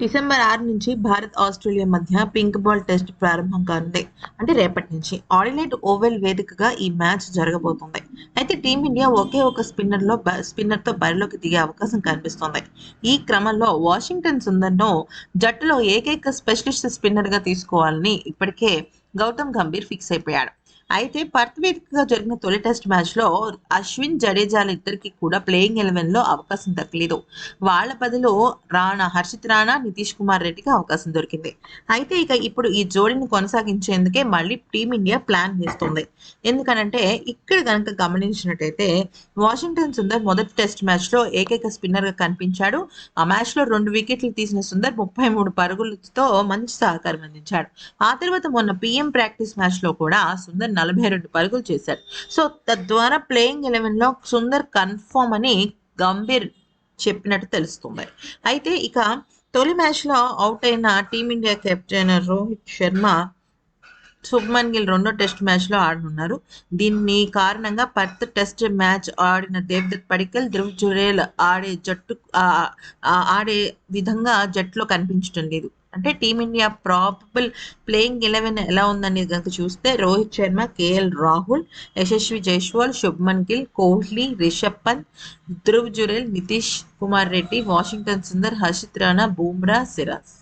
December ఆరు నుంచి Bharat Australia మధ్య పింక్ బాల్ టెస్ట్ ప్రారంభం కానుంది. అంటే రేపటి నుంచి. ఆడిలైట్ ఓవెల్ వేదికగా ఈ మ్యాచ్ జరగబోతుంది. అయితే టీమిండియా ఒకే ఒక స్పిన్నర్లో స్పిన్నర్తో బరిలోకి దిగే అవకాశం కనిపిస్తోంది. ఈ క్రమంలో వాషింగ్టన్ సుందర్ను జట్టులో ఏకైక స్పెషలిస్ట్ స్పిన్నర్గా తీసుకోవాలని ఇప్పటికే గౌతమ్ గంభీర్ ఫిక్స్ అయిపోయాడు. అయితే పర్త్ వేదికగా జరిగిన తొలి టెస్ట్ మ్యాచ్లో అశ్విన్ జడేజాల ఇద్దరికి కూడా ప్లేయింగ్ ఎలెవెన్లో అవకాశం దక్కలేదు. వాళ్ళ బదులు రాణా హర్షిత్ రాణా నితీష్ కుమార్ రెడ్డికి అవకాశం దొరికింది. అయితే ఇక ఇప్పుడు ఈ జోడిని కొనసాగించేందుకే మళ్ళీ టీమిండియా ప్లాన్ చేస్తుంది ఎందుకనంటే ఇక్కడ కనుక గమనించినట్టయితే వాషింగ్టన్ సుందర్ మొదటి టెస్ట్ మ్యాచ్లో ఏకైక స్పిన్నర్గా కనిపించాడు. ఆ మ్యాచ్లో రెండు వికెట్లు తీసిన సుందర్ ముప్పై మూడు పరుగులతో మంచి సహకారం అందించాడు. ఆ తర్వాత మొన్న పిఎం ప్రాక్టీస్ మ్యాచ్లో కూడా సుందర్ నలభై రెండు పరుగులు చేశాడు. సో తద్వారా ప్లేయింగ్ ఎలెవెన్లో సుందర్ కన్ఫర్మ్ అని గంభీర్ చెప్పినట్టు తెలుస్తుంది. అయితే ఇక తొలి మ్యాచ్లో అవుట్ అయిన team India captain Rohit Sharma Shubman Gill రెండో టెస్ట్ మ్యాచ్లో ఆడనున్నారు. దీన్ని కారణంగా పర్త్ టెస్ట్ మ్యాచ్ ఆడిన దేవ్దత్ పడికల్ ధ్రువ్ జురేల్ ఆడే జట్టు ఆడే విధంగా జట్టులో కనిపించడం లేదు. అంటే టీమిండియా ప్రాబబుల్ ప్లేయింగ్ ఎలెవెన్ ఎలా ఉందనేది కనుక చూస్తే రోహిత్ శర్మ కేఎల్ రాహుల్ యశస్వి జైస్వాల్ శుభ్మన్ గిల్ కోహ్లీ రిషబ్ పంత్ ధ్రువ్ జురేల్ నితీష్ కుమార్ రెడ్డి వాషింగ్టన్ సుందర్ హర్షిత్ రాణా బూమ్రా సిరాజ్.